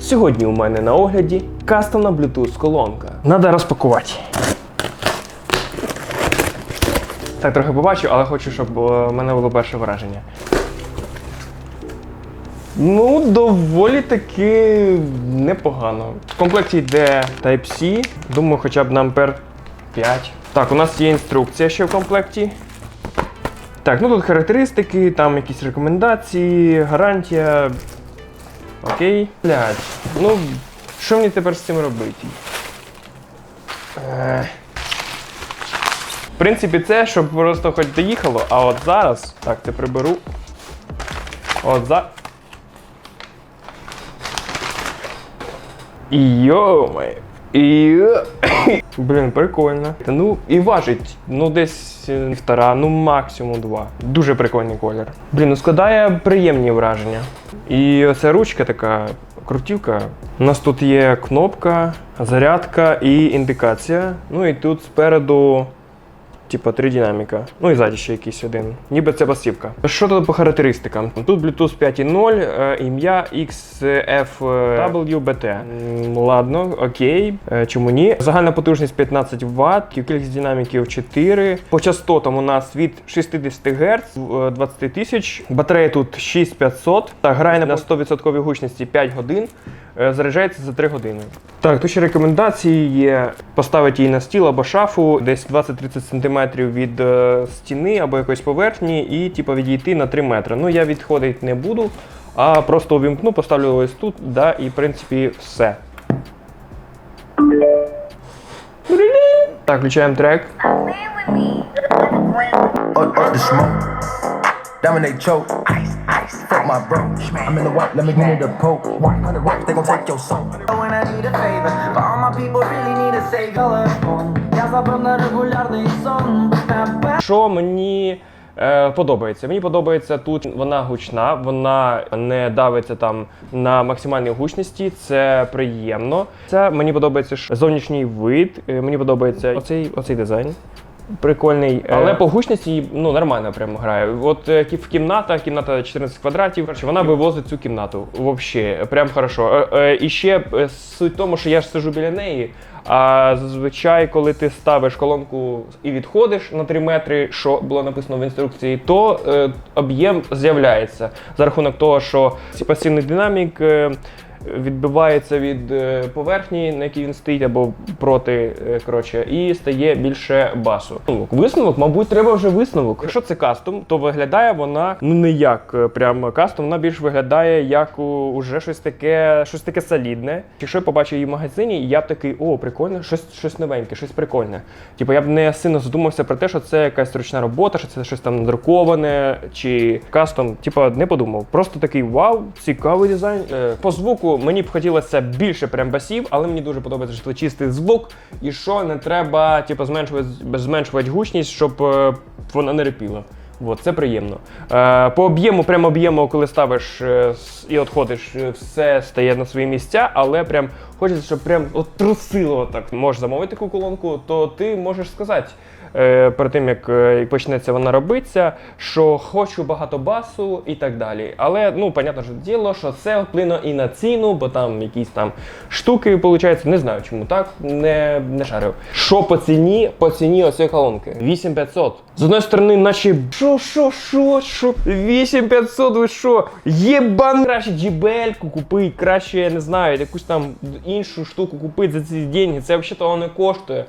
Сьогодні у мене на огляді кастомна Bluetooth колонка. Надо розпакувати. Так, трохи побачу, але хочу, щоб е, в мене було перше враження. Ну, доволі таки непогано. В комплекті йде Type-C, думаю, хоча б на ампер 5. Так, у нас є інструкція ще в комплекті. Так, ну тут характеристики, там якісь рекомендації, гарантія. Окей. Блять. Ну, що мені тепер з цим робити? Е. В принципі, це, щоб просто хоч доїхало, а от зараз. Так, це приберу. От за. Йо-моє. Йо. Блін, прикольно. Ну і важить, ну десь е, півтора, ну максимум два. Дуже прикольний колір. Блін, ну складає приємні враження. І оця ручка така крутівка. У нас тут є кнопка, зарядка і індикація. Ну і тут спереду. Типа три динаміка. Ну і ззаді ще якийсь один. Ніби це басівка. Що тут по характеристикам? Тут Bluetooth 5.0, е, ім'я XFWBT. Ладно, окей. Е, Чому ні? Загальна потужність 15 Вт, кількість динаміків 4. По частотам у нас від 60 Гц, е, 20 тисяч. Батарея тут 6500. Так, грає на 100% гучності 5 годин. Е, Заряджається за 3 години. Так, тут ще рекомендації є поставити її на стіл або шафу, десь 20-30 см від е, стіни або якоїсь поверхні, і типу, відійти на 3 метри. Ну я відходити не буду, а просто увімкну, поставлю ось тут, да, і в принципі все. Так, включаємо трек. Up, up the smoke. Dominate choke. Fuck my bro. I'm in the white, let me get in the poke. 100 rocks, they gon' take your soul. When I need a favor, but all my people really need a savior. Я забрав на регулярний сон. Що мені е, подобається? Мені подобається тут вона гучна, вона не давиться там на максимальній гучності. Це приємно. Це мені подобається зовнішній вид. е, Мені подобається оцей, оцей дизайн. Прикольний, але по гучності ну нормально прямо грає. От е, в кімнатах, кімната 14 квадратів. Вона вивозить цю кімнату. Вообще, прям хорошо. Е, е, І ще е, суть в тому, що я ж сижу біля неї. А зазвичай, коли ти ставиш колонку і відходиш на 3 метри, що було написано в інструкції, то е, об'єм з'являється за рахунок того, що пасивний динамік. е, Відбивається від е, поверхні, на якій він стоїть, або проти, е, коротше, і стає більше басу. Висновок, мабуть, треба вже висновок. Якщо це кастом, то виглядає вона ну не як е, прям кастом, вона більш виглядає як уже щось таке, щось таке солідне. Якщо я побачив її в магазині, я б такий, о, прикольно, щось, щось новеньке, щось прикольне. Типу, я б не сильно задумався про те, що це якась ручна робота, що це щось там надруковане чи кастом. Типу, не подумав. Просто такий вау, цікавий дизайн. По звуку мені б хотілося більше прям басів, але мені дуже подобається, що чистий звук, і що не треба, типу, зменшувати, зменшувати гучність, щоб е, вона не репіла. От, це приємно. Е, по об'єму, прям об'єму, коли ставиш е, і відходиш, е, все стає на свої місця, але прям хочеться, щоб прям от трусило так. Можеш замовити таку колонку, то ти можеш сказати. Е, перед тим як е, почнеться вона робитися, що хочу багато басу і так далі. Але ну, понятно ж діло, що це вплине і на ціну, бо там якісь там штуки, виходить, не знаю чому так, не, не шарив. Що по ціні? По ціні оцієї колонки? 8500. З одної сторони, наче що, що, що, що? 8500, ви що? Єбан краще JBL-ку купить, краще, я не знаю, якусь там іншу штуку купити за ці деньги. Це взагалі того не коштує.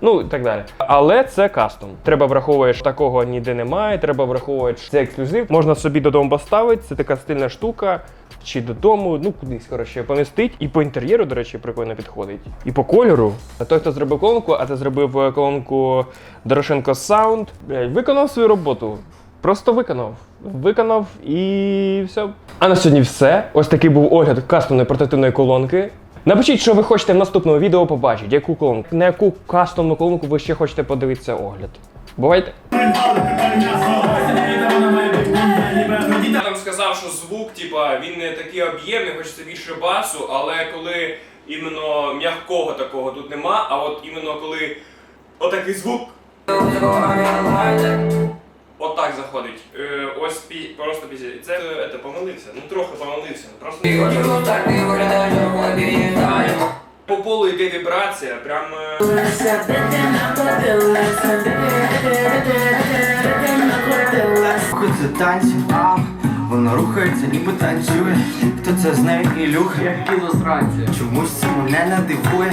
Ну і так далі. Але це кастом. Треба враховувати, що такого ніде немає. Треба враховувати, що це ексклюзив. Можна собі додому поставити. Це така стильна штука. Чи додому, ну кудись коротше помістить. І по інтер'єру, до речі, прикольно підходить. І по кольору. А той, хто зробив колонку, а це зробив е, колонку Дорошенко Sound, виконав свою роботу. Просто виконав. Виконав і все. А на сьогодні все. Ось такий був огляд кастомної портативної колонки. Напишіть, що ви хочете в наступному відео побачити, яку колонку, на яку кастомну колонку ви ще хочете подивитися огляд. Бувайте! Я там сказав, що звук, типа, він не такий об'ємний, хочеться більше басу, але коли іменно м'якого такого тут нема, а от іменно коли отакий звук. Отак заходить. Е, ось пі, просто після. Це, це помилився. Ну трохи помилився. Просто. Так не виглядає йде вібрація, прям. е, Рухаються танці, а вона рухається, ніби танцює. Хто це з нею Ілюха? Як кіло сранці. Чомусь це мене не дивує.